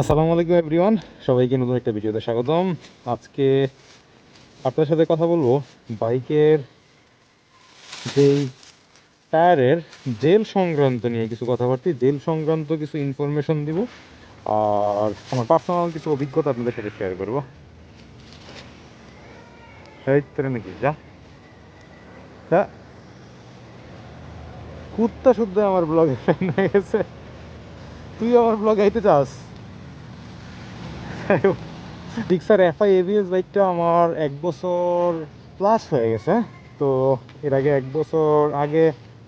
আসসালামু আলাইকুম এভরিওয়ান সবাইকে নতুন একটা ভিডিওতে স্বাগতম। আজকে আপনার সাথে কথা বলব বাইকের যেই টায়ারের জেল সংক্রান্ত নিয়ে কিছু কথাবার্তি। জেল সংক্রান্ত কিছু ইনফরমেশন দিব। আর আমার পার্সোনাল কিছু অভিজ্ঞতা আপনাদের সাথে শেয়ার করব। নাকি, যা। যা কুত্তা শুদ্ধ আমার ব্লগে ফ্রেন্ড হয়ে গেছে। তুই আমার ব্লগে আইতে চাস? ডিক্সার এফআই এভিএস বাইকটা আমার এক বছর প্লাস হয়ে গেছে। তো এর আগে এক বছর আগে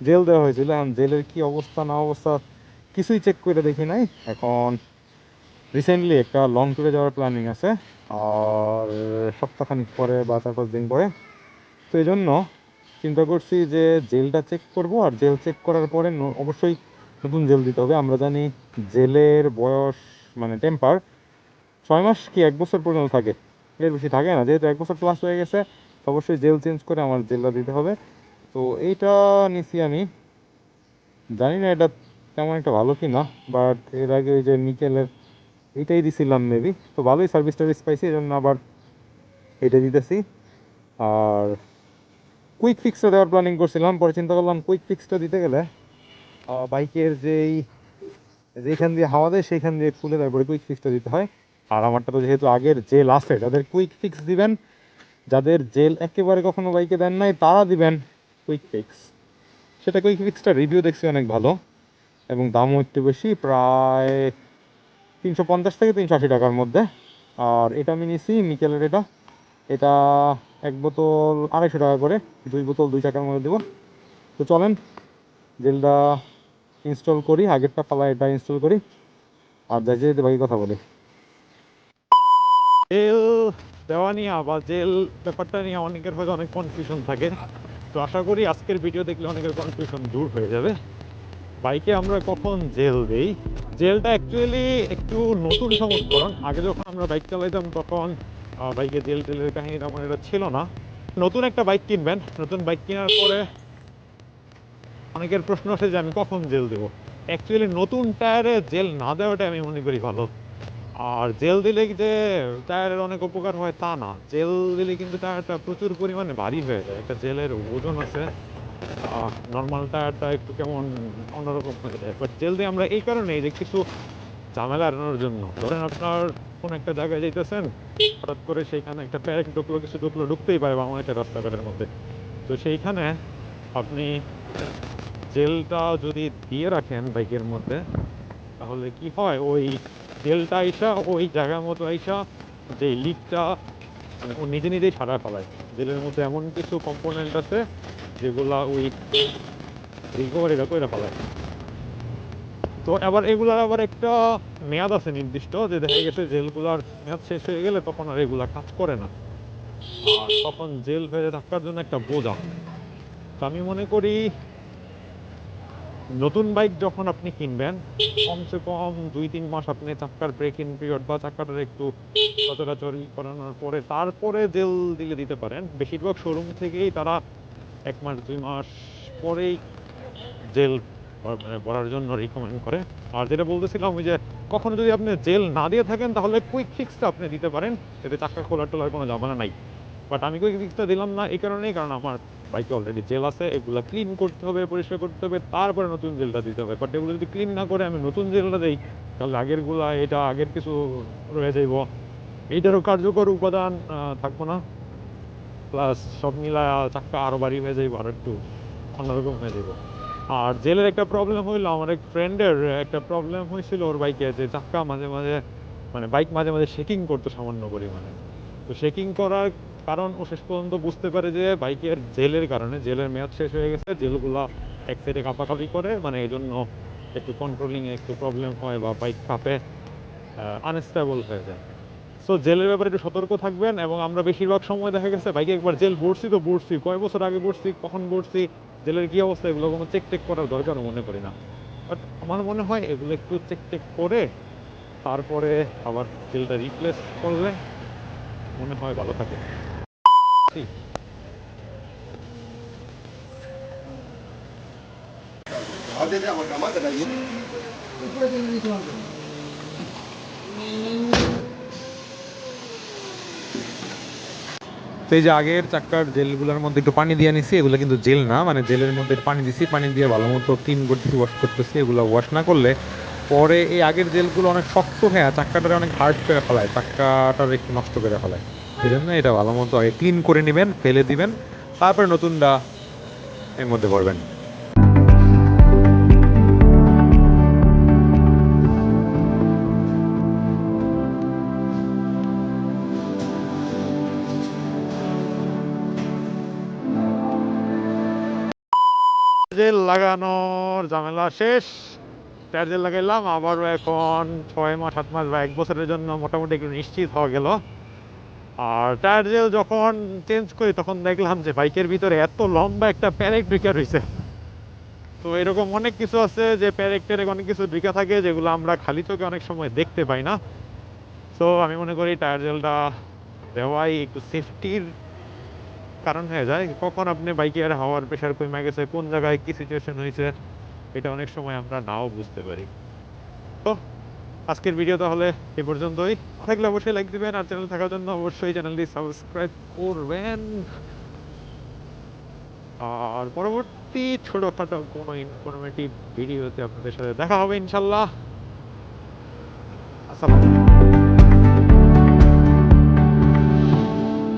জেল দেওয়া হয়েছিল। জেলের কি অবস্থা, না অবস্থা কিছুই চেক করে দেখি নাই। এখন রিসেন্টলি একটা লং ট্যুরে যাওয়ার প্ল্যানিং আছে। আর সপ্তাহখানিক পরে বা চার পাঁচ দিন পরে। তো এই জন্য চিন্তা করছি যে জেলটা চেক করব। আর জেল চেক করার পরে অবশ্যই নতুন জেল দিতে হবে। আমরা জানি জেলের বয়স মানে টেম্পার ছয় মাস কি এক বছর পর্যন্ত থাকে। এর বেশি থাকে না, যেহেতু এক বছর প্লাস হয়ে গেছে অবশ্যই জেল চেঞ্জ করে আমার জেলটা দিতে হবে। তো এইটা নিছি আমি। জানি না এটা তেমন একটা ভালো কি না বাট এর আগে ওই যে নিকেলের এইটাই দিছিলাম মেবি তো ভালোই সার্ভিস টার্ভিস পাইছি এই জন্য আবার এটা দিতেছি। আর কুইক ফিক্সটা দেওয়ার প্ল্যানিং করছিলাম, পরে চিন্তা করলাম কুইক ফিক্সটা দিতে গেলে বাইকের যেই যেখান দিয়ে হাওয়া দেয়, সেইখান দিয়ে খুলে তারপরে কুইক ফিক্সটা দিতে হয়। আর আমারটা তো যেহেতু আগের জেল আছে যাদের কুইক ফিক্স দিবেন, যাদের জেল একেবারে কখনো বাইকে দেন নাই, তারা দিবেন কুইক ফিক্স সেটা কুইক ফিক্সটা রিভিউ দেখছি অনেক ভালো, এবং দামও একটু বেশি, প্রায় তিনশো পঞ্চাশ থেকে তিনশো আশি টাকার মধ্যে। আর এটা আমি নিছি নিকেলের এটা। এটা এক বোতল আড়াইশো টাকা করে, দুই বোতল দুই টাকার মধ্যে দেবো। তো চলেন, জেলটা ইনস্টল করি, আগেরটা পালা এটা ইনস্টল করি, আর যাইতে যেতে বাকি কথা বলি। জেল দেওয়া নিয়ে বা জেল ব্যাপারটা নিয়ে অনেকের হয়তো অনেক কনফিউশন থাকে। তো আশা করি আজকের ভিডিও দেখলে অনেকের কনফিউশন দূর হয়ে যাবে। বাইকে আমরা কখন জেল দেই? জেলটা অ্যাকচুয়ালি একটু নতুন সংস্করণ। আগে যখন আমরা বাইক চালাইতাম তখন বাইকে জেল টেলের কাহিনী তেমন এটা ছিল না। নতুন একটা বাইক কিনবেন। নতুন বাইক কেনার পরে অনেকের প্রশ্ন আসে যে আমি কখন জেল দেবো? অ্যাকচুয়ালি নতুন টায়ারে জেল না দেওয়াটা আমি মনে করি ভালো। আর জেল দিলে যে টায়ারের অনেক উপকার হয়? তা না। জেল দিলে কিন্তু টায়ারটা প্রচুর পরিমাণে ভারী হয়ে যায়। একটা জেলের ওজন আছে। নর্মাল টায়ারটা একটু কেমন অন্যরকম হয়ে যায়। বাট জেল দিয়ে আমরা এই কারণেই যে কিছু ঝামেলা এড়ানোর জন্য। ধরেন আপনার কোনো একটা জায়গায় যাইতেছেন, হঠাৎ করে সেইখানে একটা প্যারেক ঢুকলো, কিছু ঢুকলো, ঢুকতেই পারে বাংলা একটা রাস্তাঘাটের মধ্যে। তো সেইখানে আপনি জেলটা যদি দিয়ে রাখেন বাইকের মধ্যে, তাহলে কি হয়? ওই জেলটা আইসা ওই জায়গার মতো আইসা যে লিকটা ও নিজে নিজেই সারা ফেলায় জেলের মধ্যে এমন কিছু কম্পোনেন্ট আছে যেগুলা ওই রিকভারিটা করে ফেলায় তো এবার এগুলার আবার একটা মেয়াদ আছে নির্দিষ্ট, যে দেখা গেছে জেলগুলার মেয়াদ শেষ হয়ে গেলে তখন আর এগুলা কাজ করে না। আর তখন জেল হয়ে থাকার জন্য একটা বোঝা। তো আমি মনে করি নতুন বাইক যখন আপনি কিনবেন, কমসে কম দুই, তিন মাস আপনি চাক্কার ব্রেক পিরিয়ড বা চাক্কাটার একটু চলাচলি করানোর পরে তারপরে জেল দিলে দিতে পারেন। বেশিরভাগ শোরুম থেকেই তারা এক মাস, দুই মাস পরেই জেল মানে ভরার জন্য রিকমেন্ড করে। আর যেটা বলতেছিলাম ওই যে কখনো যদি আপনি জেল না দিয়ে থাকেন, তাহলে কুইক ফিক্সটা আপনি দিতে পারেন। এতে চাক্কা খোলার টোলার কোনো জামানা নাই। বাট আমি কুইক ফিক্সটা দিলাম না এই কারণেই, কারণ আমার বাইকে অলরেডি জেল আছে, এগুলো ক্লিন করতে হবে, পরিষ্কার করতে হবে, তারপরে নতুন জেলটা দিতে হবে। বাট এগুলো যদি ক্লিন না করে আমি নতুন জেলটা দিই, তাহলে আগেরগুলা এটা আগের কিছু রয়ে যাইব। এইটারও কার্যকর উপাদান থাকব না। প্লাস সব মিলা চাক্কা আরও বাড়ি হয়ে যাইব, আর একটু অন্যরকম হয়ে যাইব। আর জেলের একটা প্রবলেম হইল, আমার এক ফ্রেন্ডের একটা প্রবলেম হয়েছিল ওর বাইকে যে চাক্কা মাঝে মাঝে মানে বাইক মাঝে মাঝে শেকিং করতো সামান্য পরিমাণে। তো শেকিং করার কারণ ও শেষ পর্যন্ত বুঝতে পারে যে বাইকের জেলের কারণে, জেলের মেয়াদ শেষ হয়ে গেছে, জেলগুলা এক সাইডে কাঁপাকাঁপি করে মানে এই জন্য একটু কন্ট্রোলিংয়ে একটু প্রবলেম হয় বা বাইক কাঁপে আনস্টেবল হয়ে যায়। সো জেলের ব্যাপারে একটু সতর্ক থাকবেন এবং আমরা বেশিরভাগ সময় দেখা গেছে বাইকে একবার জেল ভরছি তো ভরছি, কয় বছর আগে ভরছি, কখন ভরছি, জেলের কী অবস্থা, এগুলো কোনো চেক টেক করার দরকার মনে করি না। বাট আমার মনে হয় এগুলো একটু চেক টেক করে, তারপরে আবার জেলটা রিপ্লেস করলে মনে হয় ভালো থাকে। Sí. তো এই যে আগের চাক্কার জেলগুলোর মধ্যে একটু পানি দিয়ে নিছি এগুলো কিন্তু জেল না মানে জেলের মধ্যে পানি দিছি পানি দিয়ে ভালো মতো ক্লিন করতেছি ওয়াশ করতেছি এগুলো ওয়াশ না করলে পরে এই আগের জেলগুলো অনেক শক্ত হ্যাঁ চাক্কাটারে অনেক হার্ড করে ফেলায় চাক্কাটার একটু নষ্ট করে ফেলায়। সেই জন্য এটা ভালো মতো আগে ক্লিন করে নেবেন, ফেলে দিবেন, তারপরে নতুনটা এর মধ্যে ভরবেন। জেল লাগানোর ঝামেলা শেষ। টায়ার জেল লাগাইলাম, আবারও এখন ছয় মাস, সাত মাস বা এক বছরের জন্য মোটামুটি একটু নিশ্চিত হওয়া গেল। আর টায়ার জেল যখন চেঞ্জ করি, তখন দেখলাম যে বাইকের ভিতরে এত লম্বা একটা প্যারেক ঢুকে রয়েছে তো এরকম অনেক কিছু আছে যে প্যারেক ট্যারেক অনেক কিছু ঢুকে থাকে, যেগুলো আমরা খালি চোখে অনেক সময় দেখতে পাই না। তো আমি মনে করি টায়ার জেলটা দেওয়াই একটু সেফটির কারণ হয়ে যায়। কখন আপনি বাইকের হাওয়ার প্রেশার কমে গেছে, কোন জায়গায় কী সিচুয়েশন হয়েছে এটা অনেক সময় আমরা নাও বুঝতে পারি। তো আজকের ভিডিও তাহলে এ পর্যন্তই। থাকলে অবশ্যই লাইক দিবেন আর চ্যানেল থাকার জন্য অবশ্যই চ্যানেলটি সাবস্ক্রাইব করবেন। আর পরবর্তী ছোটখাটো কোনো ইনফরমেটিভ ভিডিওতে আপনাদের সাথে দেখা হবে ইনশাল্লাহ। আসসালামু